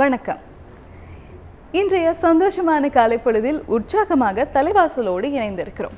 வணக்கம். இன்றைய சந்தோஷமான காலை பொழுதில் உற்சாகமாக தலைவாசலோடு இணைந்திருக்கிறோம்.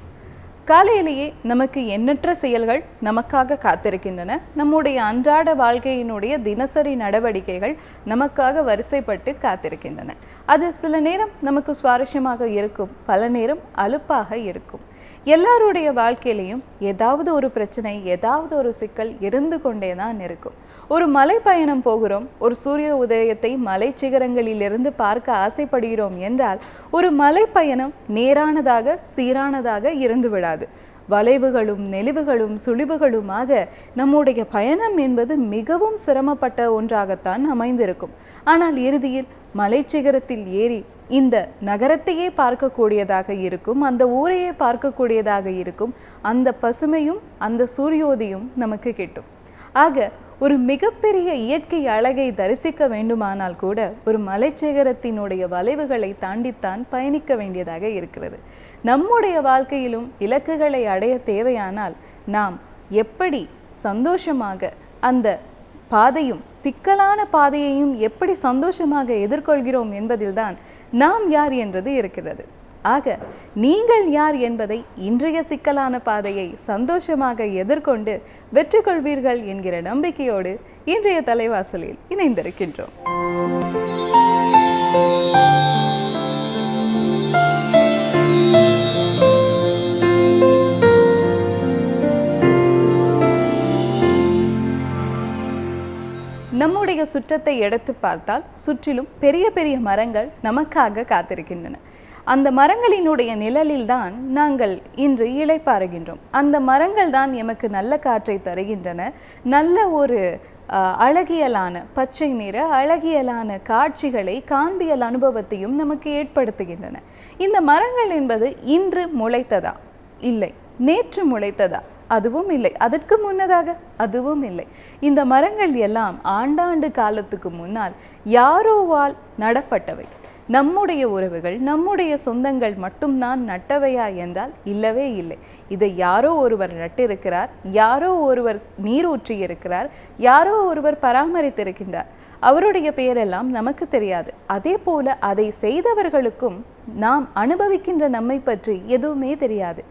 காலையிலேயே நமக்கு எண்ணற்ற செயல்கள் நமக்காக காத்திருக்கின்றன. நம்முடைய அன்றாட வாழ்க்கையினுடைய தினசரி நடவடிக்கைகள் நமக்காக வரிசைப்பட்டு காத்திருக்கின்றன. அது சில நேரம் நமக்கு சுவாரஸ்யமாக இருக்கும் பல நேரம் அலுப்பாக இருக்கும். எல்லாருடைய வாழ்க்கையிலையும் ஏதாவது ஒரு பிரச்சனை ஏதாவது ஒரு சிக்கல் இருந்து கொண்டே தான் இருக்கும். ஒரு மலை பயணம் போகிறோம். ஒரு சூரிய உதயத்தை மலை சிகரங்களிலிருந்து பார்க்க ஆசைப்படுகிறோம் என்றால் ஒரு மலை பயணம் நேரானதாக சீரானதாக இருந்து விடாது வளைவுகளும் நெளிவுகளும் சுழிவுகளுமாக நம்முடைய பயணம் என்பது மிகவும் சிரமப்பட்ட ஒன்றாகத்தான் அமைந்திருக்கும். ஆனால் இறுதியில் மலைச்சிகரத்தில் ஏறி இந்த நகரத்தையே பார்க்கக்கூடியதாக இருக்கும் அந்த ஊரையே பார்க்கக்கூடியதாக இருக்கும் அந்த பசுமையும் அந்த சூரியோதியும் நமக்கு கிட்டும். ஆக ஒரு மிகப்பெரிய இயற்கை அழகை தரிசிக்க வேண்டுமானால் கூட ஒரு மலைச்சேகரத்தினுடைய வளைவுகளை தாண்டித்தான் பயணிக்க வேண்டியதாக இருக்கிறது. நம்முடைய வாழ்க்கையிலும் இலக்குகளை அடைய தேவையானால் நாம் எப்படி சந்தோஷமாக அந்த பாதையும் சிக்கலான பாதையையும் எப்படி சந்தோஷமாக எதிர்கொள்கிறோம் என்பதில்தான் நாம் யார் என்றது இருக்கிறது. ஆக நீங்கள் யார் என்பதை இன்றைய சிக்கலான பாதையை சந்தோஷமாக எதிர்கொண்டு வெற்றி கொள்வீர்கள் என்கிற நம்பிக்கையோடு இன்றைய தலைவாசலில் இணைந்திருக்கின்றோம். நம்முடைய சுற்றத்தை எடுத்து பார்த்தால் சுற்றிலும் பெரிய பெரிய மரங்கள் நமக்காக காத்திருக்கின்றன. அந்த மரங்களினுடைய நிழலில்தான் நாங்கள் இன்று இழைப்பாருகின்றோம் அந்த மரங்கள் தான் எமக்கு நல்ல காற்றை தருகின்றன. நல்ல ஒரு அழகியலான பச்சை நிற அழகியலான காட்சிகளை காண்பியல் அனுபவத்தையும் நமக்கு ஏற்படுத்துகின்றன. இந்த மரங்கள் என்பது இன்று முளைத்ததா? இல்லை. நேற்று முளைத்ததா? அதுவும் இல்லை. அதற்கு முன்னதாக? அதுவும் இல்லை. இந்த மரங்கள் எல்லாம் ஆண்டாண்டு காலத்துக்கு முன்னால் யாரோவால் நடப்பட்டவை? நம்முடைய உறவுகள் நம்முடைய சொந்தங்கள் மட்டும்தான் நட்டவையா என்றால் இல்லவே இல்லை. இதை யாரோ ஒருவர் நட்டிருக்கிறார் யாரோ ஒருவர் நீர் ஊற்றி இருக்கிறார் யாரோ ஒருவர் பராமரித்திருக்கின்றார். அவருடைய பெயரெல்லாம் நமக்கு தெரியாது. அதே போல அதை செய்தவர்களுக்கும் நாம் அனுபவிக்கின்ற நம்மை பற்றி எதுவுமே தெரியாது.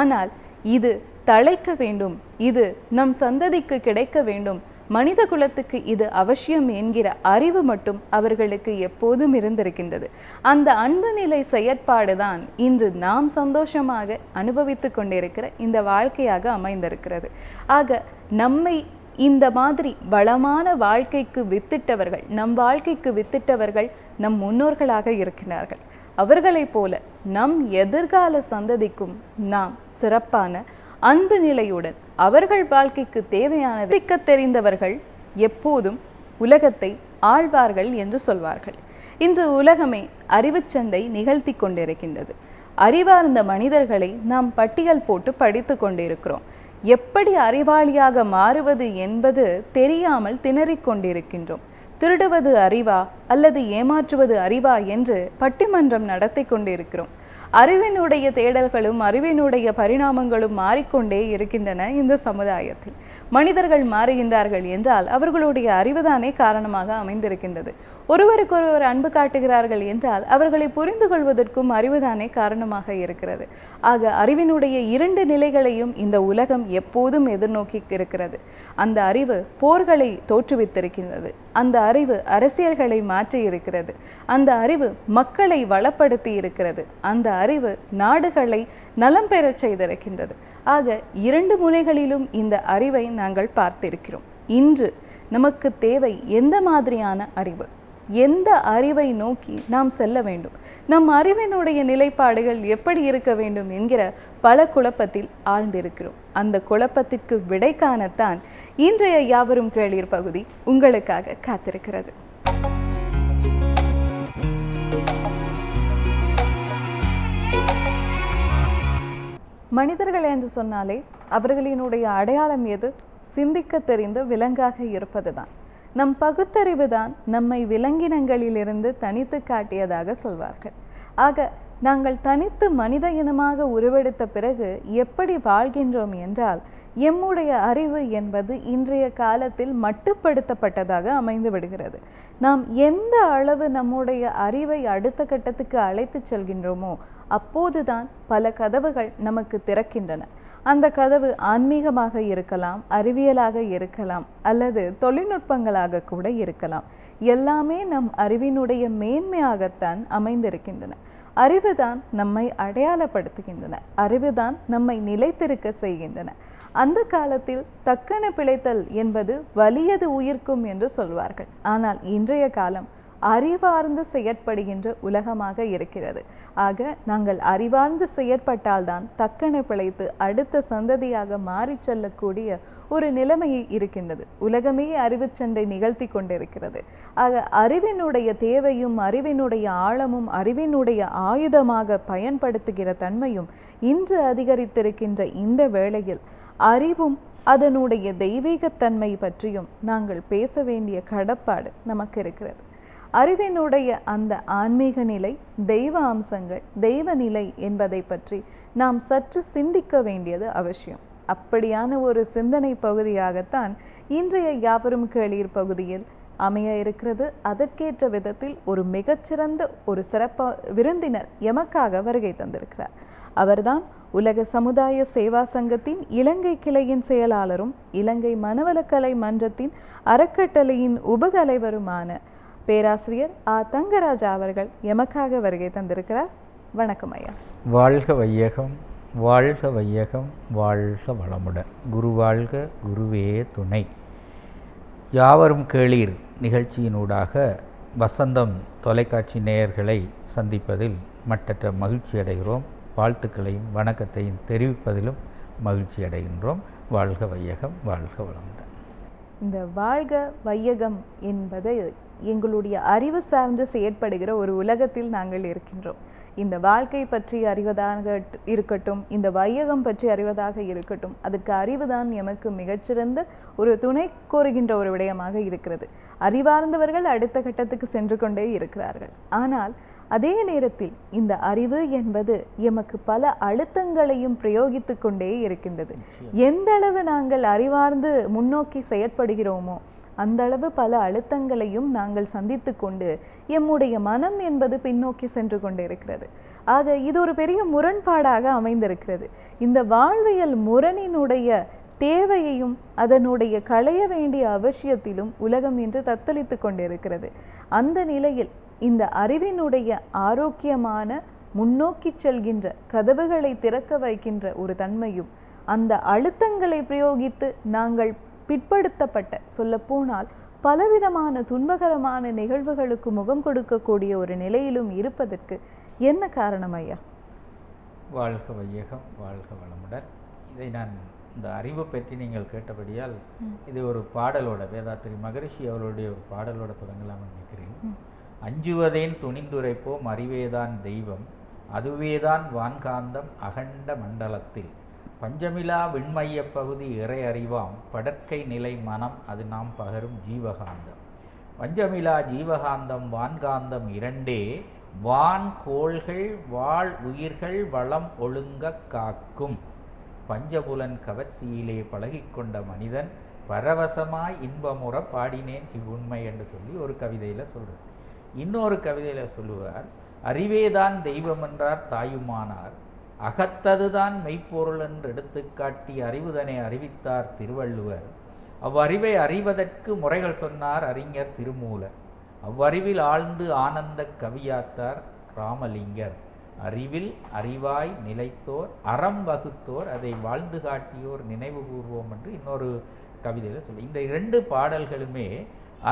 ஆனால் இது தழைக்க வேண்டும். இது நம் சந்ததிக்கு கிடைக்க வேண்டும். மனித குலத்துக்கு இது அவசியம் என்கிற அறிவு மட்டும் அவர்களுக்கு எப்போதும் இருந்திருக்கின்றது. அந்த அன்பு நிலை செயற்பாடுதான் இன்று நாம் சந்தோஷமாக அனுபவித்து கொண்டிருக்கிற இந்த வாழ்க்கையாக அமைந்திருக்கிறது. ஆக நம்மை இந்த மாதிரி வளமான வாழ்க்கைக்கு வித்திட்டவர்கள் நம் வாழ்க்கைக்கு வித்திட்டவர்கள் நம் முன்னோர்களாக இருக்கிறார்கள் அவர்களைப் போல நம் எதிர்கால சந்ததிக்கும் நாம் சிறப்பான அன்பு நிலையுடன் அவர்கள் வாழ்க்கைக்கு தேவையான விதிக்க தெரிந்தவர்கள் எப்போதும் உலகத்தை ஆழ்வார்கள் என்று சொல்வார்கள். இன்று உலகமே அறிவுச்சண்டை நிகழ்த்தி கொண்டிருக்கின்றது. அறிவார்ந்த மனிதர்களை நாம் பட்டியல் போட்டு படித்து கொண்டிருக்கிறோம். எப்படி அறிவாளியாக மாறுவது என்பது தெரியாமல் திணறிக் கொண்டிருக்கின்றோம். திருடுவது அறிவா அல்லது ஏமாற்றுவது அறிவா என்று பட்டிமன்றம் நடத்தி கொண்டிருக்கிறோம். அறிவினுடைய தேடல்களும் அறிவினுடைய பரிணாமங்களும் மாறிக்கொண்டே இருக்கின்றன இந்த சமுதாயத்தில். மனிதர்கள் மாறுகின்றார்கள் என்றால் அவர்களுடைய அறிவுதானே காரணமாக அமைந்திருக்கின்றது. ஒருவருக்கொருவர் அன்பு காட்டுகிறார்கள் என்றால் அவர்களை புரிந்து கொள்வதற்கும் அறிவுதானே காரணமாக இருக்கிறது. ஆக அறிவினுடைய இரண்டு நிலைகளையும் இந்த உலகம் எப்போதும் எதிர்நோக்கி இருக்கிறது. அந்த அறிவு போர்களை தோற்றுவித்திருக்கின்றது. அந்த அறிவு அரசியல்களை மாற்றி இருக்கிறது. அந்த அறிவு மக்களை வளப்படுத்தி இருக்கிறது. அந்த அறிவு நாடுகளை நலம் பெறச் செய்திருக்கின்றது. ஆக இரண்டு முனைகளிலும் இந்த அறிவை நாங்கள் பார்த்திருக்கிறோம். இன்று நமக்கு தேவை எந்த மாதிரியான அறிவு? எந்த அறிவை நோக்கி நாம் செல்ல வேண்டும்? நம் அறிவினுடைய நிலைப்பாடுகள் எப்படி இருக்க வேண்டும் என்கிற பல குழப்பத்தில் ஆழ்ந்திருக்கிறோம். அந்த குழப்பத்திற்கு விடை காணத்தான் இன்றைய யாவரும் கேளீர் பகுதி உங்களுக்காக காத்திருக்கிறது. மனிதர்கள் என்று சொன்னாலே அவர்களினுடைய அடையாளம் எது? சிந்திக்க தெரிந்த விலங்காக இருப்பதுதான். நம் பகுத்தறிவு தான் நம்மை விலங்கினங்களிலிருந்து தனித்து காட்டியதாக சொல்வார்கள். ஆக நாங்கள் தனித்து மனித இனமாக உருவெடுத்த பிறகு எப்படி வாழ்கின்றோம் என்றால் எம்முடைய அறிவு என்பது இன்றைய காலத்தில் மட்டுப்படுத்தப்பட்டதாக அமைந்து விடுகிறது. நாம் எந்த அளவு நம்முடைய அறிவை அடுத்த கட்டத்துக்கு அழைத்து செல்கின்றோமோ அப்போதுதான் பல கதவுகள் நமக்கு திறக்கின்றன. அந்த கதவு ஆன்மீகமாக இருக்கலாம் அறிவியலாக இருக்கலாம் அல்லது தொழில்நுட்பங்களாக கூட இருக்கலாம். எல்லாமே நம் அறிவினுடைய மேன்மையாகத்தான் அமைந்திருக்கின்றன. அறிவுதான் நம்மை அடையாளப்படுத்துகின்றன. அறிவுதான் நம்மை நிலைத்திருக்க செய்கின்றன. அந்த காலத்தில் தக்கன பிழைத்தல் என்பது வலியது உயிர்க்கும் என்று சொல்வார்கள். ஆனால் இன்றைய காலம் அறிவார்ந்து செயற்படுகின்ற உலகமாக இருக்கிறது. ஆக நாங்கள் அறிவார்ந்து செயற்பட்டால்தான் தக்கன பிழைத்து அடுத்த சந்ததியாக மாறிச் செல்லக்கூடிய ஒரு நிலைமையை இருக்கின்றது. உலகமே அறிவு சண்டை நிகழ்த்தி கொண்டிருக்கிறது. ஆக அறிவினுடைய தேவையும் அறிவினுடைய ஆழமும் அறிவினுடைய ஆயுதமாக பயன்படுத்துகிற தன்மையும் இன்று அதிகரித்திருக்கின்ற இந்த வேளையில் அறிவும் அதனுடைய தெய்வீகத்தன்மை பற்றியும் நாங்கள் பேச வேண்டிய கடப்பாடு நமக்கு இருக்கிறது. அறிவினுடைய அந்த ஆன்மீக நிலை தெய்வ அம்சங்கள் தெய்வ நிலை என்பதை பற்றி நாம் சற்று சிந்திக்க வேண்டியது அவசியம். அப்படியான ஒரு சிந்தனை பகுதியாகத்தான் இன்றைய யாவரும் கேளீர் பகுதியில் அமைய இருக்கிறது. அதற்கேற்ற விதத்தில் ஒரு மிகச்சிறந்த ஒரு சிறப்ப விருந்தினர் எமக்காக வருகை தந்திருக்கிறார். அவர்தான் உலக சமுதாய சேவா சங்கத்தின் இலங்கை கிளையின் செயலாளரும் இலங்கை மனவளக்கலை மன்றத்தின் அறக்கட்டளையின் உபதலைவருமான பேராசிரியர் ஆ. தங்கராஜா அவர்கள் எமக்காக வருகை தந்திருக்கிறார். வணக்கம் ஐயா. வாழ்க வையகம் வாழ்க வையகம் வாழ்க வளமுடன் குரு வாழ்க குருவே துணை. யாவரும் கேளீர் நிகழ்ச்சியினூடாக வசந்தம் தொலைக்காட்சி நேயர்களை சந்திப்பதில் மட்டற்ற மகிழ்ச்சி அடைகிறோம். வாழ்த்துக்களையும் வணக்கத்தையும் தெரிவிப்பதிலும் மகிழ்ச்சி அடைகின்றோம். வாழ்க வையகம் வாழ்க வளமுடன் இந்த வாழ்க வையகம் என்பது எங்களுடைய அறிவு சார்ந்து செயற்படுகிற ஒரு உலகத்தில் நாங்கள் இருக்கின்றோம். இந்த வாழ்க்கை பற்றி அறிவதாக இருக்கட்டும் இந்த வையகம் பற்றி அறிவதாக இருக்கட்டும் அதற்கு அறிவுதான் எமக்கு மிகச்சிறந்த ஒரு துணை கோருகின்ற ஒரு விடயமாக இருக்கிறது. அறிவார்ந்தவர்கள் அடுத்த கட்டத்துக்கு சென்று கொண்டே இருக்கிறார்கள். ஆனால் அதே நேரத்தில் இந்த அறிவு என்பது எமக்கு பல அழுத்தங்களையும் பிரயோகித்து கொண்டே இருக்கின்றது. எந்த அளவு நாங்கள் அறிவார்ந்து முன்னோக்கி செயற்படுகிறோமோ அந்தளவு பல அழுத்தங்களையும் நாங்கள் சந்தித்து கொண்டு எம்முடைய மனம் என்பது பின்னோக்கி சென்று கொண்டிருக்கிறது. ஆக இது ஒரு பெரிய முரண்பாடாக அமைந்திருக்கிறது. இந்த வாழ்வியல் முரணினுடைய தேவையையும் அதனுடைய களைய வேண்டிய அவசியத்திலும் உலகம் இன்று தத்தளித்து கொண்டிருக்கிறது. அந்த நிலையில் இந்த அறிவினுடைய ஆரோக்கியமான முன்னோக்கி செல்கின்ற கதவுகளை திறக்க வைக்கின்ற ஒரு தன்மையும் அந்த அழுத்தங்களை பிரயோகித்து நாங்கள் பிற்படுத்தப்பட்ட சொல்லப்போனால் பலவிதமான துன்பகரமான நிகழ்வுகளுக்கு முகம் கொடுக்கக்கூடிய ஒரு நிலையிலும் இருப்பதற்கு என்ன காரணம் ஐயா? வாழ்க வையகம் வாழ்க வளமுடன். இதை நான் இந்த அறிவு பற்றி நீங்கள் கேட்டபடியால் இது ஒரு பாடலோட வேதாத்திரி மகரிஷி அவருடைய ஒரு பாடலோட தொடங்கலாம் நினைக்கிறேன். அஞ்சுவதேன் துணிந்துரைப்போம் அறிவேதான் தெய்வம் அதுவேதான் வான்காந்தம் அகண்ட மண்டலத்தில். பஞ்சமிலா விண்மைய பகுதி இறை அறிவாம். படற்கை நிலை மனம் அது நாம் பகரும் ஜீவகாந்தம். பஞ்சமிலா ஜீவகாந்தம் வான்காந்தம் இரண்டே வான் கோள்கள் வாழ் உயிர்கள் வளம் ஒழுங்க காக்கும். பஞ்சபுலன் கவர்ச்சியிலே பழகிக்கொண்ட மனிதன் பரவசமாய் இன்பமுற பாடினேன் இவ்வுண்மை என்று சொல்லி ஒரு கவிதையில் சொல்கிறார் இன்னொரு கவிதையில் சொல்லுவார் அறிவேதான் தெய்வம் என்றார் தாயுமானார். அகத்ததுதான் மெய்ப்பொருள் என்று எடுத்துக்காட்டி அறிவுதனை அறிவித்தார் திருவள்ளுவர். அவ்வறிவை அறிவதற்கு முறைகள் சொன்னார் அறிஞர் திருமூலர். அவ்வறிவில் ஆழ்ந்து ஆனந்த கவியாத்தார் ராமலிங்கர். அறிவில் அறிவாய் நிலைத்தோர் அறம் வகுத்தோர் அதை வாழ்ந்து காட்டியோர் நினைவு கூர்வோம் என்று இன்னொரு கவிதையில் சொல்லி இந்த இரண்டு பாடல்களுமே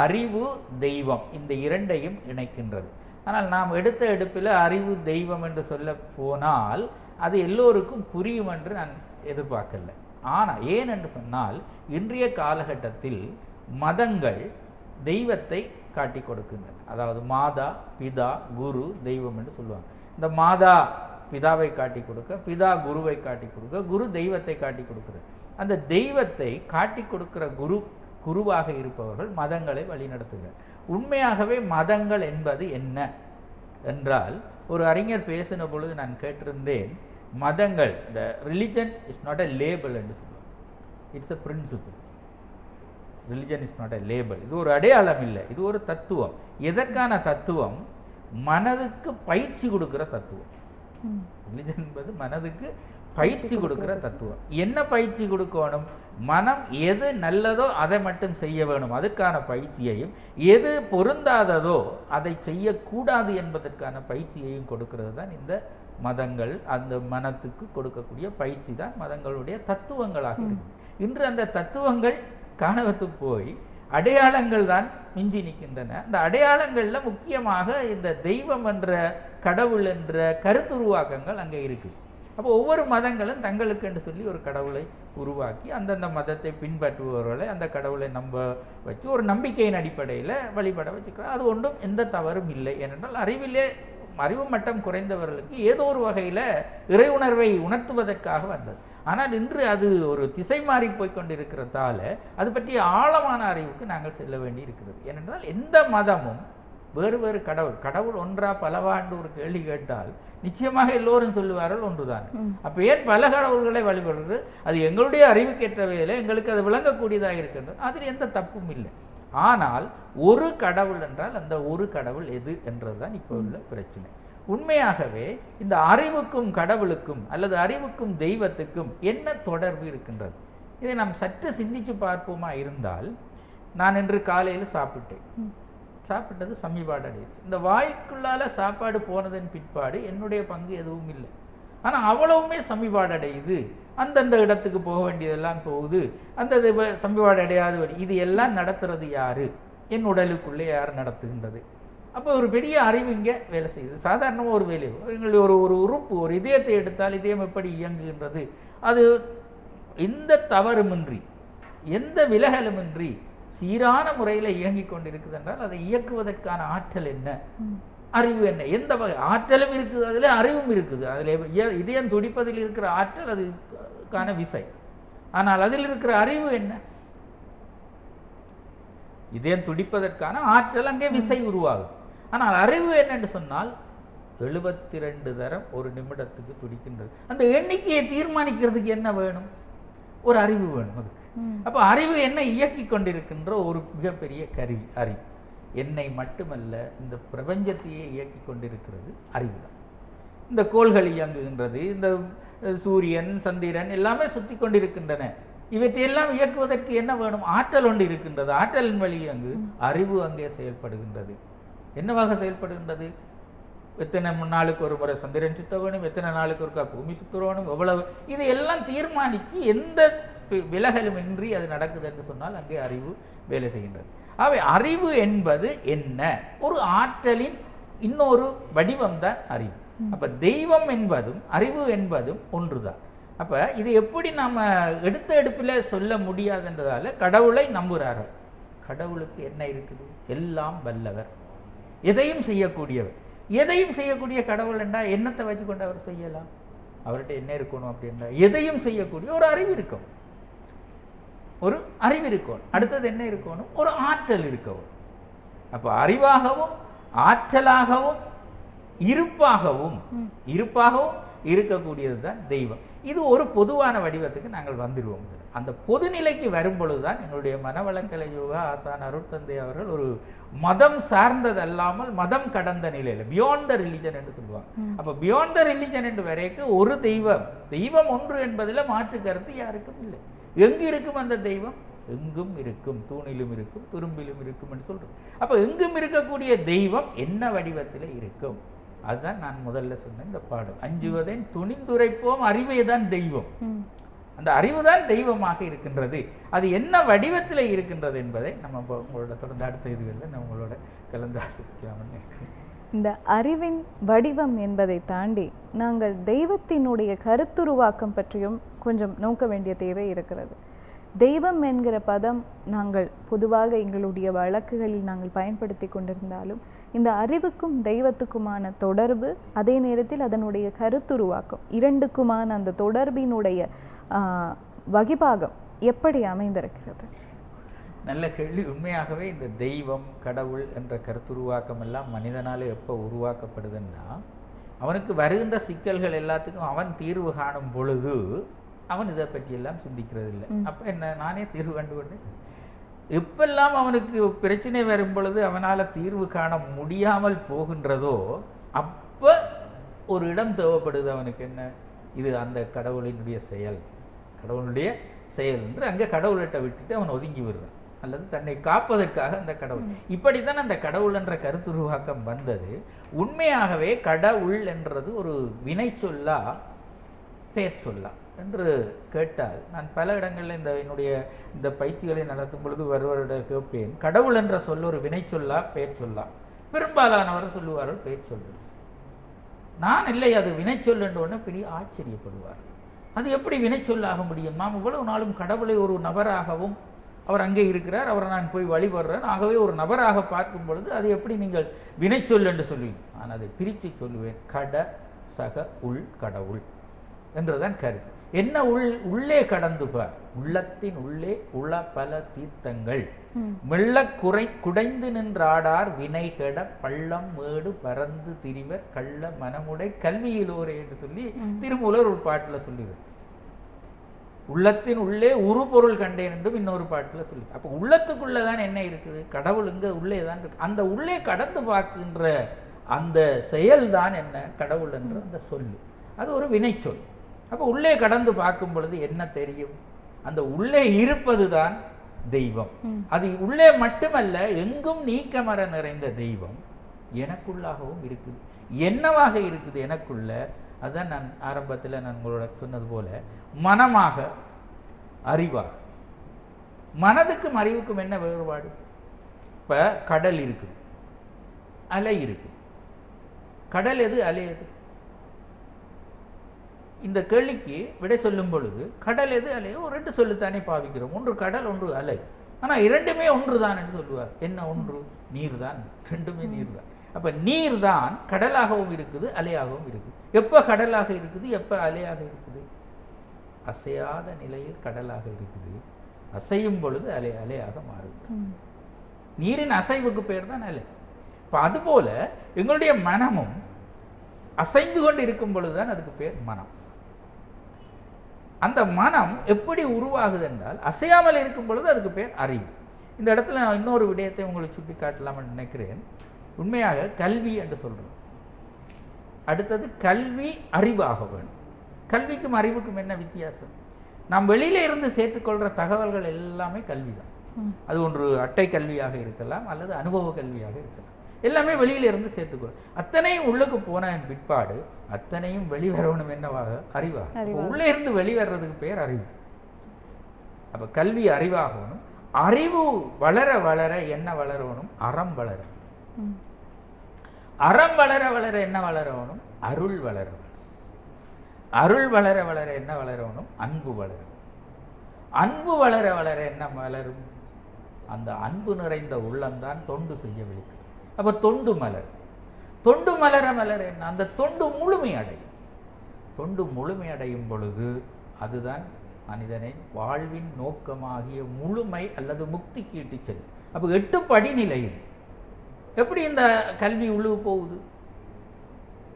அறிவு தெய்வம் இந்த இரண்டையும் இணைக்கின்றது. ஆனால் நாம் எடுத்த எடுப்பில் அறிவு தெய்வம் என்று சொல்ல போனால் அது எல்லோருக்கும் புரியும் என்று நான் எதிர்பார்க்கல. ஆனால் ஏன் என்று சொன்னால் இன்றைய காலகட்டத்தில் மதங்கள் தெய்வத்தை காட்டி கொடுக்கின்றன. அதாவது மாதா பிதா குரு தெய்வம் என்று சொல்லுவாங்க. இந்த மாதா பிதாவை காட்டி கொடுக்க பிதா குருவை காட்டி கொடுக்க குரு தெய்வத்தை காட்டி கொடுக்குறது. அந்த தெய்வத்தை காட்டி கொடுக்கிற குரு குருவாக இருப்பவர்கள் மதங்களை வழிநடத்துகிறார். உண்மையாகவே மதங்கள் என்பது என்ன? என்றால் ஒரு அறிஞர் பேசின பொழுது நான் கேட்டிருந்தேன் மதங்கள் the religion is not a label என்று சொல்லுவாங்க. It's a principle religion is not a label இது ஒரு அடையாளம் இல்லை. இது ஒரு தத்துவம். எதற்கான தத்துவம்? மனதுக்கு பயிற்சி கொடுக்கிற தத்துவம். ரிலிஜன் என்பது மனதுக்கு பயிற்சி கொடுக்கிற தத்துவம். என்ன பயிற்சி கொடுக்கணும்? மனம் எது நல்லதோ அதை மட்டும் செய்ய வேணும். அதற்கான பயிற்சியையும் எது பொருந்தாததோ அதை செய்யக்கூடாது என்பதற்கான பயிற்சியையும் கொடுக்கிறது தான் இந்த மதங்கள் அந்த மனத்துக்கு கொடுக்கக்கூடிய பயிற்சி தான் மதங்களுடைய தத்துவங்களாக இருக்கு இன்று அந்த தத்துவங்கள் காணவத்து போய் அடையாளங்கள் தான் மிஞ்சி நிற்கின்றன அந்த அடையாளங்கள்ல முக்கியமாக இந்த தெய்வம் என்ற கடவுள் என்ற கருத்துருவாக்கங்கள் அங்கே இருக்குது அப்போ ஒவ்வொரு மதங்களும் தங்களுக்கு என்று சொல்லி ஒரு கடவுளை உருவாக்கி அந்தந்த மதத்தை பின்பற்றுபவர்களை அந்த கடவுளை நம்ப வச்சு ஒரு நம்பிக்கையின் அடிப்படையில் வழிபட வச்சுக்கிறார். அது ஒன்றும் எந்த தவறும் இல்லை. ஏனென்றால் அறிவிலே அறிவு மட்டம் குறைந்தவர்களுக்கு ஏதோ ஒரு வகையில் இறை உணர்வை உணர்த்துவதற்காக வந்தது. ஆனால் இன்று அது ஒரு திசை மாறி போய் கொண்டிருக்கிறதால அது பற்றிய ஆழமான அறிவுக்கு நாங்கள் செல்ல வேண்டி இருக்கிறது ஏனென்றால் எந்த மதமும் வேறு வேறு கடவுள் கடவுள் ஒன்றா பலவாண்டு ஒரு கேள்வி கேட்டால் நிச்சயமாக எல்லோரும் சொல்லுவார்கள் ஒன்றுதான். அப்ப ஏன் பல கடவுள்களை வழிபடுறது? அது எங்களுடைய அறிவுக்கேற்றவையில எங்களுக்கு அது விளங்கக்கூடியதாக இருக்கின்றது. அதில் எந்த தப்பும் இல்லை. ஆனால் ஒரு கடவுள் என்றால் அந்த ஒரு கடவுள் எது என்றதுதான் இப்போ உள்ள பிரச்சனை. உண்மையாகவே இந்த அறிவுக்கும் கடவுளுக்கும் அல்லது அறிவுக்கும் தெய்வத்துக்கும் என்ன தொடர்பு இருக்கின்றது? இதை நாம் சற்று சிந்திச்சு பார்ப்போமா இருந்தால் நான் இன்று காலையில் சாப்பிட்டேன். சாப்பிட்டது சமீபாடு அடையுது இந்த வாய்க்குள்ளால சாப்பாடு போனதன் பிற்பாடு என்னுடைய பங்கு எதுவும் இல்லை. ஆனால் அவ்வளவுமே சமிபாடு அடையுது அந்தந்த இடத்துக்கு போக வேண்டியதெல்லாம் போகுது. அந்த இது அடையாது வழி. இது எல்லாம் நடத்துறது யாரு? என் உடலுக்குள்ளே யார் நடத்துகின்றது? அப்போ ஒரு பெரிய அறிவு இங்கே வேலை செய்யுது. சாதாரணமாக ஒரு வேலை. எங்களுடைய ஒரு ஒரு உறுப்பு ஒரு இதயத்தை எடுத்தால் இதயம் எப்படி இயங்குகின்றது? அது எந்த தவறுமின்றி எந்த விலகலுமின்றி சீரான முறையில் இயங்கிக் கொண்டிருக்குது என்றால் அதை இயக்குவதற்கான ஆற்றல் என்ன? அறிவு என்ன? எந்த வகை? ஆற்றலும் இருக்குது அதில் அறிவும் இருக்குது. அதில் இதயம் துடிப்பதில் இருக்கிற ஆற்றல் அதுக்கான விசை. ஆனால் அதில் இருக்கிற அறிவு என்ன? இதயம் துடிப்பதற்கான ஆற்றல் அங்கே விசை உருவாகுது. ஆனால் அறிவு என்னன்னு சொன்னால் எழுபத்தி ரெண்டு தரம் ஒரு நிமிடத்துக்கு துடிக்கின்றது. அந்த எண்ணிக்கையை தீர்மானிக்கிறதுக்கு என்ன வேணும்? ஒரு அறிவு வேணும் அதுக்கு. அப்போ அறிவு என்ன இயக்கி கொண்டிருக்கின்ற ஒரு மிகப்பெரிய கருவி அறிவு. என்னை மட்டுமல்ல இந்த பிரபஞ்சத்தையே இயக்கி கொண்டிருக்கிறது அறிவு தான் இந்த கோள்கள் இயங்குகின்றது இந்த சூரியன் சந்திரன் எல்லாமே சுத்தி கொண்டிருக்கின்றன. இவற்றையெல்லாம் இயக்குவதற்கு என்ன வேணும்? ஆற்றல் ஒன்று இருக்கின்றது. ஆற்றலின் வழி அங்கு அறிவு அங்கே செயல்படுகின்றது. என்னவாக செயல்படுகின்றது? எத்தனை நாளுக்கு ஒரு முறை சந்திரன் சுத்த வேணும் எத்தனை நாளுக்கு ஒருக்கா பூமி சுத்த வேணும் எவ்வளவு? இது எல்லாம் தீர்மானித்து எந்த பி- விலகலும் இன்றி அது நடக்குது என்று சொன்னால் அங்கே அறிவு வேலை செய்கின்றது. ஆகவே அறிவு என்பது என்ன? ஒரு ஆற்றலின் இன்னொரு வடிவம் தான் அறிவு. அப்ப தெய்வம் என்பதும் அறிவு என்பதும் ஒன்றுதான். அப்ப இது எப்படி நாம எடுத்த எடுப்பில் சொல்ல முடியாதுன்றதால கடவுளை நம்புகிறார்கள் கடவுளுக்கு என்ன இருக்குது? எல்லாம் வல்லவர். எதையும் செய்யக்கூடியவர். எதையும் செய்யக்கூடிய கடவுள் என்றா என்னத்தை வச்சுக்கொண்டு அவர் செய்யலாம்? அவர்கிட்ட என்ன இருக்கணும் அப்படின்னா எதையும் செய்யக்கூடிய ஒரு அறிவு இருக்கும். ஒரு அறிவு இருக்கணும். அடுத்தது என்ன இருக்கணும்? ஒரு ஆற்றல் இருக்கணும். அப்போ அறிவாகவும் ஆற்றலாகவும் இருப்பாகவும் இருப்பாகவும் இருக்கக்கூடியது தான் தெய்வம். இது ஒரு பொதுவான வடிவத்துக்கு நாங்கள் வந்துடுவோம். அந்த பொதுநிலைக்கு வரும் பொழுதுதான் எங்களுடைய மனவளக்கலை யோகா ஆசான் அருட்தந்தை அவர்கள் ஒரு மதம் சார்ந்தது அல்லாமல் மதம் கடந்த நிலையில் பியாண்ட் த ரிலிஜன் என்று சொல்லுவாங்க. அப்போ பியாண்ட் த ரிலிஜன் என்று வரைக்கும் ஒரு தெய்வம் தெய்வம் ஒன்று என்பதில் மாற்று கருத்து யாருக்கும் இல்லை. எங்கு இருக்கும் அந்த தெய்வம்? எங்கும் இருக்கும் தூணிலும் இருக்கும் துரும்பிலும் இருக்கும் என்று சொல்றோம். அப்போ எங்கும் இருக்கக்கூடிய தெய்வம் என்ன வடிவத்தில் இருக்கும்? அதுதான் நான் முதல்ல சொன்ன இந்த பாடம். அஞ்சுவதேன் துணிந்துரைப்போம் அறிவே தான் தெய்வம் அந்த அறிவு தான் தெய்வமாக இருக்கின்றது. அது என்ன வடிவத்தில் இருக்கின்றது என்பதை நம்ம உங்களோட தொடர்ந்து அடுத்த இதுகளில் நான் உங்களோட கலந்து ஆசிரிக்கலாம்னு நினைக்கிறேன். இந்த அறிவின் வடிவம் என்பதை தாண்டி நாங்கள் தெய்வத்தினுடைய கருத்துருவாக்கம் பற்றியும் கொஞ்சம் நோக்க வேண்டிய தேவை இருக்கிறது. தெய்வம் என்கிற பதம் நாங்கள் பொதுவாக எங்களுடைய வழக்குகளில் நாங்கள் பயன்படுத்தி கொண்டிருந்தாலும் இந்த அறிவுக்கும் தெய்வத்துக்குமான தொடர்பு அதே நேரத்தில் அதனுடைய கருத்துருவாக்கம் இரண்டுக்குமான அந்த தொடர்பினுடைய வகிபாகம் எப்படி அமைந்திருக்கிறது? நல்ல கேள்வி. உண்மையாகவே இந்த தெய்வம் கடவுள் என்ற கருத்துருவாக்கம் எல்லாம் மனிதனால் எப்போ உருவாக்கப்படுதுன்னா அவனுக்கு வருகின்ற சிக்கல்கள் எல்லாத்துக்கும் அவன் தீர்வு காணும் பொழுது அவன் இதை பற்றி எல்லாம் சிந்திக்கிறது இல்லை அப்போ என்ன நானே தீர்வு கண்டுகொண்டேன். எப்பெல்லாம் அவனுக்கு பிரச்சனை வரும் பொழுது அவனால் தீர்வு காண முடியாமல் போகின்றதோ அப்போ ஒரு இடம் தேவைப்படுது அவனுக்கு என்ன? இது அந்த கடவுளினுடைய செயல். கடவுளுடைய செயல் என்று அங்கே கடவுள்கிட்ட விட்டுட்டு அவன் ஒதுங்கி விடுறான். அல்லது தன்னை காப்பதற்காக அந்த கடவுள். இப்படித்தான் அந்த கடவுள் என்ற கருத்துருவாக்கம் வந்தது. உண்மையாகவே கடவுள் என்றது ஒரு வினை சொல்லா பெயர் சொல்லா என்று கேட்டால் நான் பல இடங்களில் இந்த என்னுடைய இந்த பயிற்சிகளை நடத்தும் பொழுது வருவரிடம் கேட்பேன். கடவுள் என்ற சொல் ஒரு வினை சொல்லா பெயர் சொல்லா. பெரும்பாலானவர் சொல்லுவார்கள் பெயர் சொல்லு. நான் இல்லை அது வினைச்சொல் என்ற உடனே பெரிய ஆச்சரியப்படுவார். அது எப்படி வினை சொல்லாக முடியும்? நாம் இவ்வளவு நாளும் கடவுளை ஒரு நபராகவும் அவர் அங்கே இருக்கிறார் அவரை நான் போய் வழிபடுறேன். ஆகவே ஒரு நபராக பார்க்கும் பொழுது அது எப்படி நீங்கள் வினைச்சொல் என்று சொல்லுவீங்க? நான் அதை பிரித்து சொல்லுவேன். கட சக உள் கடவுள் என்றுதான் கருத்து. என்ன உள் உள்ளே கடந்து பார். உள்ளத்தின் உள்ளே உள பல தீர்த்தங்கள். மெல்ல குறை குடைந்து நின்றாடார் வினை கெட பள்ளம் மேடு பறந்து திரிவர் கள்ள மனமுடை கல்வியிலோரே என்று சொல்லி திருமூலர் ஒரு பாட்டுல சொல்லுவார் உள்ளத்தின் உள்ளே உரு பொருள் கண்டேன் என்றும் இன்னொரு பாட்டுல சொல்லி அப்போ உள்ளத்துக்குள்ளே தான் என்ன இருக்குது? கடவுள் இங்க உள்ளே தான் இருக்கு. அந்த உள்ளே கடந்து பார்க்கின்ற அந்த செயல்தான் என்ன? கடவுள் என்ற அந்த சொல்லு. அது ஒரு வினைச்சொல். அப்போ உள்ளே கடந்து பார்க்கும் பொழுது என்ன தெரியும்? அந்த உள்ளே இருப்பது தான் தெய்வம் அது உள்ளே மட்டுமல்ல எங்கும் நீக்கமர நிறைந்த தெய்வம் எனக்குள்ளாகவும் இருக்குது. என்னவாக இருக்குது எனக்குள்ள? அதான் நான் ஆரம்பத்தில் நான் உங்களோட சொன்னது போல மனமாக அறிவாக. மனதுக்கும் அறிவுக்கும் என்ன வேறுபாடு? இப்போ கடல் இருக்குது. அலை இருக்குது. கடல் எது? அலை எது? இந்த கேள்விக்கு விடை சொல்லும் பொழுது கடல் எது அலையோ ரெண்டு சொல்லுத்தானே பாவிக்கிறோம். ஒன்று கடல் ஒன்று அலை. ஆனால் இரண்டுமே ஒன்று தான் என்று சொல்லுவார். என்ன ஒன்று? நீர் தான் ரெண்டுமே நீர் தான் அப்போ நீர் தான் கடலாகவும் இருக்குது அலையாகவும் இருக்குது. எப்போ கடலாக இருக்குது? எப்போ அலையாக இருக்குது? அசையாத நிலையில் கடலாக இருக்குது. அசையும் பொழுது அலை அலையாக மாறுகிறது. நீரின் அசைவுக்கு பேர் தான் அலை. இப்போ அதுபோல எங்களுடைய மனமும் அசைந்து கொண்டு இருக்கும் பொழுதுதான் அதுக்கு பேர் மனம். அந்த மனம் எப்படி உருவாகுது என்றால் அசையாமல் இருக்கும் பொழுது அதுக்கு பேர் அறிவு. இந்த இடத்துல நான் இன்னொரு விடயத்தை உங்களுக்கு சுட்டி காட்டலாம்னு நினைக்கிறேன். உண்மையாக கல்வி என்று சொல்றோம். அடுத்தது கல்வி அறிவாக வேணும் கல்விக்கும் அறிவுக்கும் என்ன வித்தியாசம்? நாம் வெளியில இருந்து சேர்த்துக்கொள்கிற தகவல்கள் எல்லாமே கல்வி தான் அது ஒன்று அட்டை கல்வியாக இருக்கலாம் அல்லது அனுபவ கல்வியாக இருக்கலாம். எல்லாமே வெளியில இருந்து சேர்த்துக்கொள் அத்தனையும் உள்ளுக்கு போன பிற்பாடு அத்தனையும் வெளிவரணும் என்னவாக? அறிவாக. உள்ளே இருந்து வெளிவர்றதுக்கு பேர் அறிவு. அப்ப கல்வி அறிவாகணும். அறிவு வளர வளர என்ன வளரணும்? அறம் வளர. அறம் வளர வளர என்ன வளரணும்? அருள் வளர அருள் வளர வளர என்ன வளரணும்? அன்பு வளரும் அன்பு வளர வளர என்ன வளரும்? அந்த அன்பு நிறைந்த உள்ளம்தான் தொண்டு செய்ய விழிக்கும். அப்போ தொண்டு மலர். தொண்டு மலர மலர் என்ன? அந்த தொண்டு முழுமை அடையும். தொண்டு முழுமை அடையும் பொழுது அதுதான் மனிதனை வாழ்வின் நோக்கமாகிய முழுமை அல்லது முக்திக்கு இட்டு செல்லும். அப்போ எட்டு இது எப்படி இந்த கல்வி உள்ளு போகுது?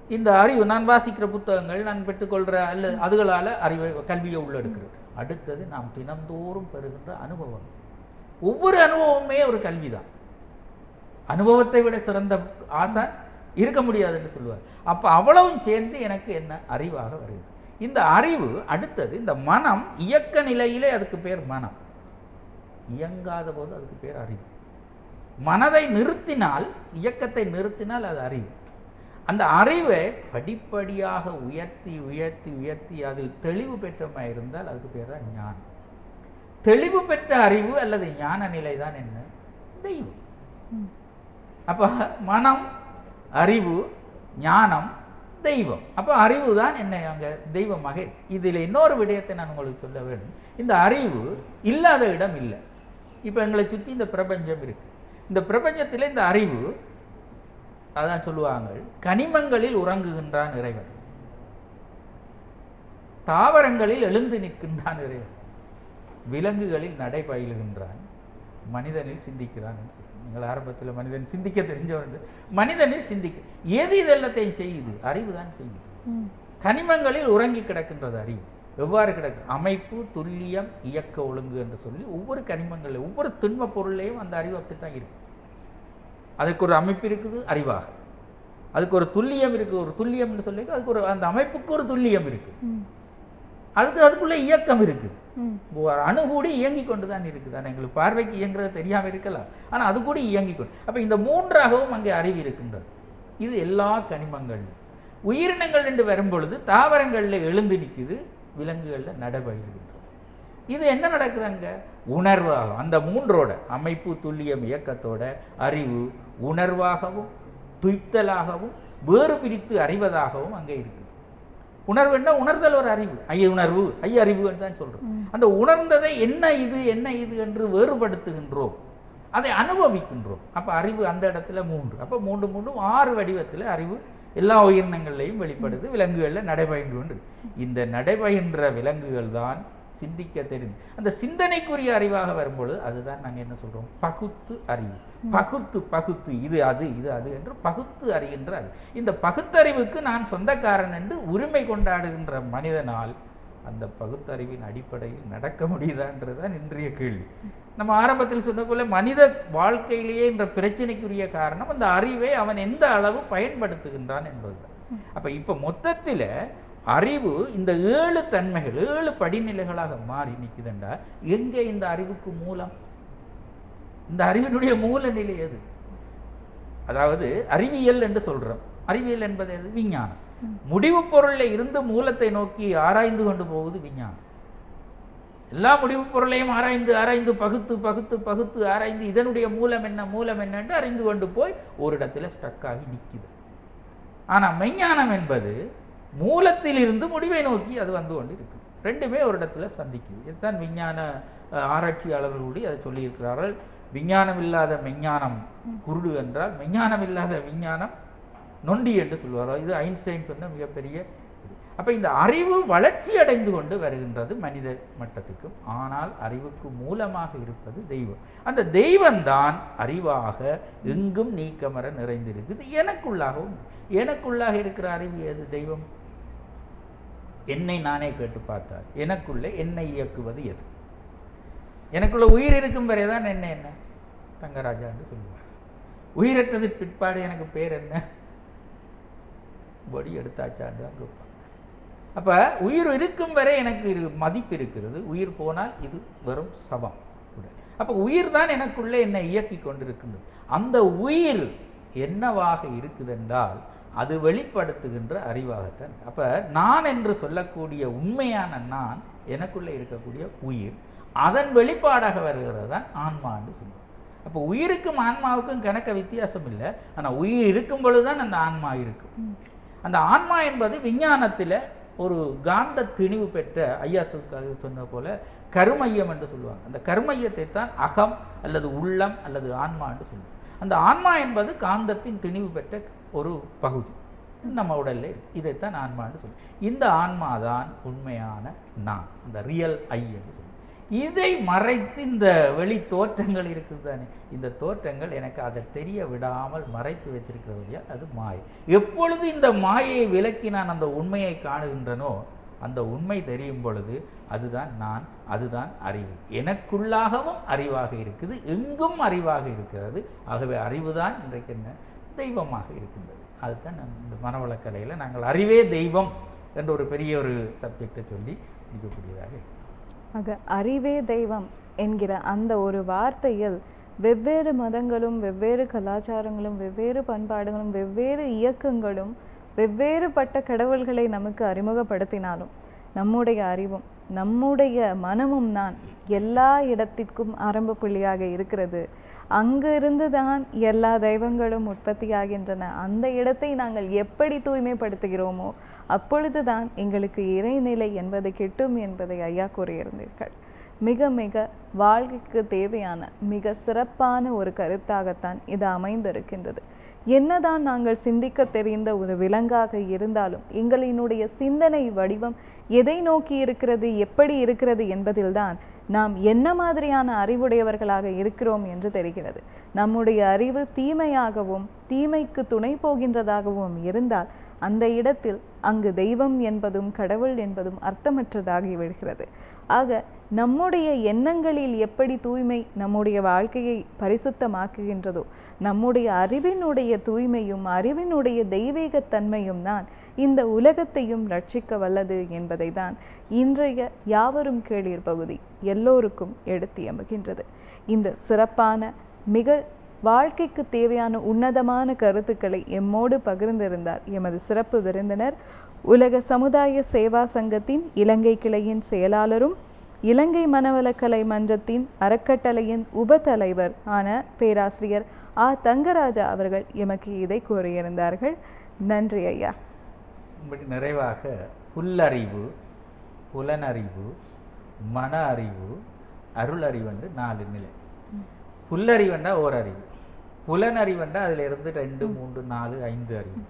இந்த அறிவு நான் வாசிக்கிற புத்தகங்கள் நான் பெற்றுக்கொள்கிற அல்ல அதுகளால் அறிவை கல்வியை உள்ளெடுக்கிறது. அடுத்தது நாம் தினந்தோறும் பெறுகின்ற அனுபவம் ஒவ்வொரு அனுபவமே ஒரு கல்வி தான் அனுபவத்தை விட சிறந்த ஆசான் இருக்க முடியாது என்று சொல்லுவார். அப்போ அவ்வளவும் சேர்ந்து எனக்கு என்ன அறிவாக வருகிறது. இந்த அறிவு அடுத்தது இந்த மனம் இயக்க நிலையிலே அதுக்கு பேர் மனம். இயங்காத போது அதுக்கு பேர் அறிவு. மனதை நிறுத்தினால் இயக்கத்தை நிறுத்தினால் அது அறிவு. அந்த அறிவை படிப்படியாக உயர்த்தி உயர்த்தி உயர்த்தி அதில் தெளிவு பெற்றமாக இருந்தால் அதுக்கு பேர் தான் ஞானம். தெளிவு பெற்ற அறிவு அல்லது ஞான நிலை தான் என்ன? தெய்வம். அப்போ மனம் அறிவு ஞானம் தெய்வம். அப்போ அறிவு தான் என்னை அங்கே தெய்வமாக. இதில் இன்னொரு விடயத்தை நான் உங்களுக்கு சொல்ல வேண்டும். இந்த அறிவு இல்லாத இடம் இல்லை. இப்போ எங்களை சுற்றி இந்த பிரபஞ்சம் இருக்கு. இந்த பிரபஞ்சத்தில் இந்த அறிவு அதான் சொல்லுவாங்க கனிமங்களில் உறங்குகின்றான் இறைவன். தாவரங்களில் எழுந்து நிற்கின்றான் இறைவன். விலங்குகளில் நடைபயிலுகின்றான் மனிதனில் சிந்திக்கிறான் என்று. நீங்கள் ஆரம்பத்தில் மனிதன் சிந்திக்க தெரிஞ்சவன் என்று. மனிதனில் சிந்திக்க எது இது எல்லாத்தையும் செய்யுது அறிவு தான் செய்யுது. கனிமங்களில் உறங்கி கிடக்கின்றது அறிவு எவ்வாறு கிடக்கு அமைப்பு துல்லியம் இயக்க ஒழுங்கு என்று சொல்லி ஒவ்வொரு கனிமங்களில் ஒவ்வொரு திண்ம பொருளையும் அந்த அறிவு அப்படித்தான் இருக்கு அதுக்கு ஒரு அமைப்பு இருக்குது அறிவாக அதுக்கு ஒரு துல்லியம் இருக்குது ஒரு துல்லியம்னு சொல்லி அதுக்கு ஒரு அந்த அமைப்புக்கு ஒரு துல்லியம் இருக்கு ம். அதுக்கு அதுக்குள்ள இயக்கம் இருக்குது. ஒரு அணு கூட இயங்கி கொண்டு தான் இருக்குது ஆனால் எங்களுக்கு பார்வைக்கு இயங்குறது தெரியாமல் இருக்கலாம். ஆனால் அது கூட இயங்கி கொண்டு அப்போ இந்த மூன்றாகவும் அங்கே அறிவு இருக்கின்றது. இது எல்லா கனிமங்களிலும். உயிரினங்கள் என்று வரும்பொழுது தாவரங்களில் எழுந்து நிற்குது விலங்குகளில் நடைபெறுகின்றது இது என்ன நடக்குது அங்கே? உணர்வாகும் அந்த மூன்றோட அமைப்பு துல்லியம் இயக்கத்தோட அறிவு உணர்வாகவும் துய்த்தலாகவும் வேறு பிரித்து அறிவதாகவும் அங்கே இருக்குது. உணர்வுன்னா உணர்தல் ஒரு அறிவு. ஐ உணர்வு ஐ அறிவுன்னு தான் சொல்றோம். ம். அந்த உணர்ந்ததை என்ன இது என்ன இது என்று வேறுபடுத்துகின்றோம். அதை அனுபவிக்கின்றோம். அப்ப அறிவு அந்த இடத்துல மூன்று. அப்ப மூன்று மூன்று ஆறு வடிவத்தில் அறிவு எல்லா உயிரினங்கள்லையும் வெளிப்படுது விலங்குகளில் நடைபயின்று. இந்த நடைபயின்ற விலங்குகள் தான் சிந்திக்க தெரிந்து. அந்த சிந்தனைக்குரிய அறிவாக வரும்பொழுது அதுதான் நாங்க என்ன சொல்றோம்? பகுத்து அறிவு. பகுத்து பகுத்து இது அது இது அது என்று பகுத்து அறிகின்ற அறிவு. இந்த பகுத்தறிவுக்கு நான் சொந்தக்காரன் என்று உரிமை கொண்டாடுகின்ற மனிதனால் அந்த பகுத்தறிவின் அடிப்படையில் நடக்க முடியுதான்றதுதான் இன்றைய கேள்வி. நம்ம ஆரம்பத்தில் சொன்ன போல மனித வாழ்க்கையிலேயே இந்த பிரச்சனைக்குரிய காரணம் அந்த அறிவை அவன் எந்த அளவு பயன்படுத்துகின்றான் என்பதுதான். அப்ப இப்ப மொத்தத்துல அறிவு இந்த ஏழு தன்மைகள் ஏழு படிநிலைகளாக மாறி நிக்குதுண்டா? எங்கே இந்த அறிவுக்கு மூலம்? இந்த அறிவினுடைய மூல நிலை எது? அதாவது அறிவியல் என்று சொல்றோம். அறிவியல் என்பது எது? விஞ்ஞானம். முடிவு பொருளில் இருந்து மூலத்தை நோக்கி ஆராய்ந்து கொண்டு போகுது விஞ்ஞானம். எல்லா முடிவு பொருளையும் ஆராய்ந்து ஆராய்ந்து பகுத்து பகுத்து பகுத்து ஆராய்ந்து இதனுடைய மூலம் என்ன மூலம் என்னன்னு அறிந்து கொண்டு போய் ஒரு இடத்துல ஸ்டக் ஆகி நிக்குது. ஆனா மெஞ்ஞானம் என்பது மூலத்தில் இருந்து முடிவை நோக்கி அது வந்து கொண்டு இருக்குது ரெண்டுமே ஒரு இடத்துல சந்திக்குது. இதுதான் விஞ்ஞான அஹ், ஆராய்ச்சியாளர்கள் கூட அதை சொல்லியிருக்கிறார்கள். விஞ்ஞானம் இல்லாத மெஞ்ஞானம் குருடு என்றால் மெஞ்ஞானம் இல்லாத விஞ்ஞானம் நொண்டி என்று சொல்வாரோ இது ஐன்ஸ்டைன் சொன்ன மிகப்பெரிய. அப்போ இந்த அறிவு வளர்ச்சி அடைந்து கொண்டு வருகின்றது மனித மட்டத்துக்கும். ஆனால் அறிவுக்கு மூலமாக இருப்பது தெய்வம். அந்த தெய்வம்தான் அறிவாக எங்கும் நீக்கமர நிறைந்திருக்குது. எனக்குள்ளாகவும் எனக்குள்ளாக இருக்கிற அறிவு எது தெய்வம்? என்னை நானே கேட்டு பார்த்தால் எனக்குள்ளே என்னை இயக்குவது எது? எனக்குள்ள உயிர் இருக்கும் வரை தான் என்ன என்ன? தங்கராஜா என்று சொல்லுவார். உயிரற்றது பிற்பாடு எனக்கு பேர் என்ன? பொடி எடுத்தாச்சான்னு தான் கேட்பார். அப்ப உயிர் இருக்கும் வரை எனக்கு மதிப்பு இருக்கிறது. உயிர் போனால் இது வெறும் சபம் அப்ப உயிர் தான் எனக்குள்ளே என்னை இயக்கி கொண்டிருக்கின்றது. அந்த உயிர் என்னவாக இருக்குதென்றால் அது வெளிப்படுத்துகின்ற அறிவாகத்தான். அப்ப நான் என்று சொல்லக்கூடிய உண்மையான நான் எனக்குள்ளே இருக்கக்கூடிய உயிர் அதன் வெளிப்பாடாக வருகிறது தான் ஆன்மான்னு சொல்லுவோம். அப்போ உயிருக்கும் ஆன்மாவுக்கும் கணக்க வித்தியாசம் இல்லை ஆனா உயிர் இருக்கும் பொழுதுதான் அந்த ஆன்மா இருக்கும். அந்த ஆன்மா என்பது விஞ்ஞானத்தில் ஒரு காந்த திணிவு பெற்ற ஐயா சொன்ன போல கருமையம் என்று சொல்லுவாங்க. அந்த கருமையத்தை தான் அகம் அல்லது உள்ளம் அல்லது ஆன்மா என்று சொல்லுவாங்க. அந்த ஆன்மா என்பது காந்தத்தின் திணிவு பெற்ற ஒரு பகுதி. நம்ம உடல்ல இதைத்தான் ஆன்மா என்று சொல்லுவோம் இந்த ஆன்மா தான் உண்மையான நான். அந்த ரியல் ஐ என்று சொல்லுவோம் இதை மறைத்து இந்த வெளி தோற்றங்கள் இருக்குது தானே? இந்த தோற்றங்கள் எனக்கு அதை தெரிய விடாமல் மறைத்து வைத்திருக்கிறபடியா அது மாயை. எப்பொழுது இந்த மாயை விலக்கி நான் அந்த உண்மையை காணுகின்றனோ அந்த உண்மை தெரியும் பொழுது அதுதான் நான் அதுதான் அறிவு. எனக்குள்ளாகவும் அறிவாக இருக்குது எங்கும் அறிவாக இருக்கிறது. ஆகவே அறிவுதான் இன்றைக்கு என்ன? தெய்வமாக இருக்கின்றது. அதுதான் இந்த மனவளக்கலையில் நாங்கள் அறிவே தெய்வம் என்ற ஒரு பெரிய ஒரு சப்ஜெக்டை சொல்லி முடிக்கக்கூடியதாக இருக்கு. ஆக அறிவே தெய்வம் என்கிற அந்த ஒரு வார்த்தையில் வெவ்வேறு மதங்களும் வெவ்வேறு கலாச்சாரங்களும் வெவ்வேறு பண்பாடுகளும் வெவ்வேறு இயக்கங்களும் வெவ்வேறுபட்ட கடவுள்களை நமக்கு அறிமுகப்படுத்தினாலும் நம்முடைய அறிவும் நம்முடைய மனமும் தான் எல்லா இடத்திற்கும் ஆரம்ப புள்ளியாக இருக்கிறது. அங்கிருந்து தான் எல்லா தெய்வங்களும் உற்பத்தியாகின்றன. அந்த இடத்தை நாங்கள் எப்படி தூய்மைப்படுத்துகிறோமோ அப்பொழுதுதான் எங்களுக்கு இறைநிலை என்பது கிட்டும் என்பதை ஐயா கூறியிருந்தீர்கள். மிக மிக வாழ்க்கைக்கு தேவையான மிக சிறப்பான ஒரு கருத்தாகத்தான் இது அமைந்திருக்கின்றது. என்னதான் நாங்கள் சிந்திக்க தெரிந்த ஒரு விலங்காக இருந்தாலும் எங்களினுடைய சிந்தனை வடிவம் எதை நோக்கி இருக்கிறது எப்படி இருக்கிறது என்பதில்தான் நாம் என்ன மாதிரியான அறிவுடையவர்களாக இருக்கிறோம் என்று தெரிகிறது. நம்முடைய அறிவு தீமையாகவும் தீமைக்கு துணை போகின்றதாகவும் இருந்தால் அந்த இடத்தில் அங்கு தெய்வம் என்பதும் கடவுள் என்பதும் அர்த்தமற்றதாகி விடுகிறது. ஆக நம்முடைய எண்ணங்களில் எப்படி தூய்மை நம்முடைய வாழ்க்கையை பரிசுத்தமாக்குகின்றதோ நம்முடைய அறிவினுடைய தூய்மையும் அறிவினுடைய தெய்வீகத்தன்மையும் தான் இந்த உலகத்தையும் ரட்சிக்க வல்லது என்பதை தான் இன்றைய யாவரும் கேளீர் பகுதி எல்லோருக்கும் எடுத்து எமுகின்றது இந்த சிறப்பான மிக வாழ்க்கைக்கு தேவையான உன்னதமான கருத்துக்களை எம்மோடு பகிர்ந்திருந்தார் எமது சிறப்பு விருந்தினர் உலக சமுதாய சேவா சங்கத்தின் இலங்கை கிளையின் செயலாளரும் இலங்கை மனவளக்கலை மன்றத்தின் அறக்கட்டளையின் உபதலைவர் ஆன பேராசிரியர் ஆ தங்கராஜா அவர்கள் எமக்கு இதை கூறியிருந்தார்கள். நன்றி ஐயா. இப்படி நிறைவாக புல்லறிவு புலனறிவு மன அறிவு அருளறிவு என்று நாலு நிலை. புல்லறிவுண்டா ஓர் அறிவு புலனறிவுண்டா அதுல இருந்து ரெண்டு மூன்று நாலு ஐந்து அறிவு.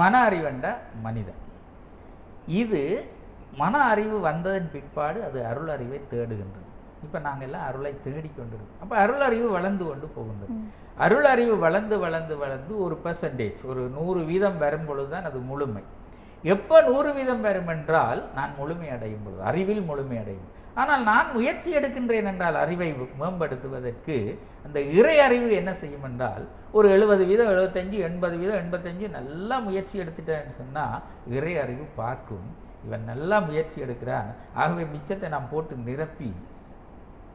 மன அறிவுண்டா மனிதன். இது மன அறிவு வந்ததன் பிற்பாடு அது அருள் அறிவை தேடுகின்றது. இப்ப நாங்க எல்லாம் அருளை தேடிக்கொண்டிருக்கோம் அப்ப அருள் அறிவு வளர்ந்து கொண்டு போகின்றது. அருள் அறிவு வளர்ந்து வளர்ந்து வளர்ந்து ஒரு பெர்சன்டேஜ் ஒரு நூறு வீதம் வரும் பொழுதுதான் அது முழுமை. எப்போ நூறு வீதம் பெறும் என்றால் நான் முழுமையடையும் பொழுது அறிவில் முழுமையடையும் ஆனால் நான் முயற்சி எடுக்கின்றேன் என்றால் அறிவை மேம்படுத்துவதற்கு அந்த இறை அறிவு என்ன செய்யும் என்றால் ஒரு எழுபது வீதம் எழுபத்தஞ்சு எண்பது வீதம் எண்பத்தஞ்சு நல்லா முயற்சி எடுத்துட்டேன்னு சொன்னால் இறை அறிவு பார்க்கும். இவன் நல்லா முயற்சி எடுக்கிறான். ஆகவே மிச்சத்தை நான் போட்டு நிரப்பி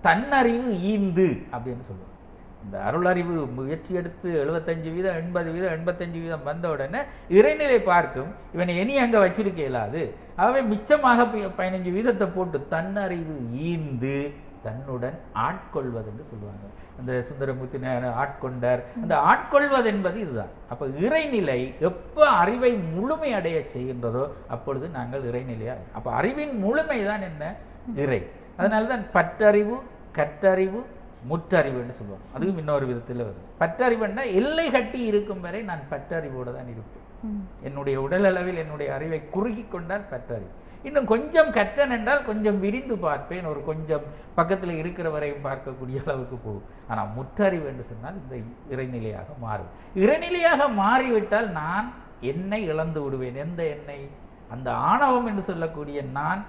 தன்னறிவு ஈந்து அப்படின்னு சொல்லுவாங்க இந்த அருளறிவு முயற்சி எடுத்து எழுபத்தஞ்சு வீதம் எண்பது வீதம் எண்பத்தஞ்சு வீதம் வந்த உடனே இறைநிலை பார்க்கும் இவனை இனி அங்கே வச்சிருக்க இயலாது. ஆகவே மிச்சமாக பதினஞ்சு வீதத்தை போட்டு தன்னறிவு ஈந்து தன்னுடன் ஆட்கொள்வது என்று சொல்லுவாங்க. அந்த சுந்தரமூர்த்தி ஆட்கொண்டார் அந்த ஆட்கொள்வது என்பது இதுதான். அப்போ இறைநிலை எப்போ அறிவை முழுமை அடைய செய்கின்றதோ அப்பொழுது நாங்கள் இறைநிலையா அப்போ அறிவின் முழுமை தான் என்ன இறை. அதனால தான் பற்றறிவு கற்றறிவு முற்றறிவு என்று சொல்லுவாங்க. அதுவும் இன்னொரு விதத்தில் வருது. பற்றறிவுன்னா எல்லை கட்டி இருக்கும் வரை நான் பற்றறிவோடு தான் இருப்பேன். என்னுடைய உடல் அளவில் என்னுடைய அறிவை குறுகி கொண்டால் பற்றறிவு. இன்னும் கொஞ்சம் கற்றன் என்றால் கொஞ்சம் விரிந்து பார்ப்பேன். ஒரு கொஞ்சம் பக்கத்தில் இருக்கிற வரையும் பார்க்கக்கூடிய அளவுக்கு போகும். ஆனால் முற்றறிவு என்று சொன்னால் இந்த இறைநிலையாக மாறும். இறைநிலையாக மாறிவிட்டால் நான் என்னை இழந்து விடுவேன். எந்த எண்ணெய் அந்த ஆணவம் என்று சொல்லக்கூடிய நான்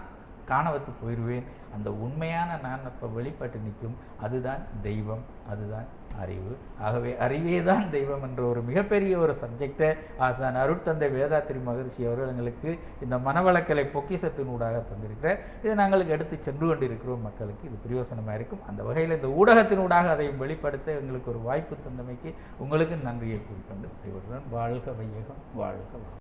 காணவத்து போயிடுவேன் அந்த உண்மையான நான் அப்போ வெளிப்பட்டு நிற்கும். அதுதான் தெய்வம் அதுதான் அறிவு. ஆகவே அறிவே தான் தெய்வம் என்ற ஒரு மிகப்பெரிய ஒரு சப்ஜெக்டை ஆசான் அருட்தந்தை வேதாத்திரி மகரிஷி அவர்கள் எங்களுக்கு இந்த மனவளக்கலை பொக்கிசத்தினூடாக தந்திருக்கிறேன் இதை நாங்கள் எடுத்து சென்று கொண்டிருக்கிறோம் மக்களுக்கு. இது பிரயோசனமாக இருக்கும். அந்த வகையில் இந்த ஊடகத்தினூடாக அதையும் வெளிப்படுத்த எங்களுக்கு ஒரு வாய்ப்பு தந்தமைக்கு உங்களுக்கு நன்றியை கூறிக்கொண்டு இவருடன் வாழ்க வையகம் வாழ்க வளம்.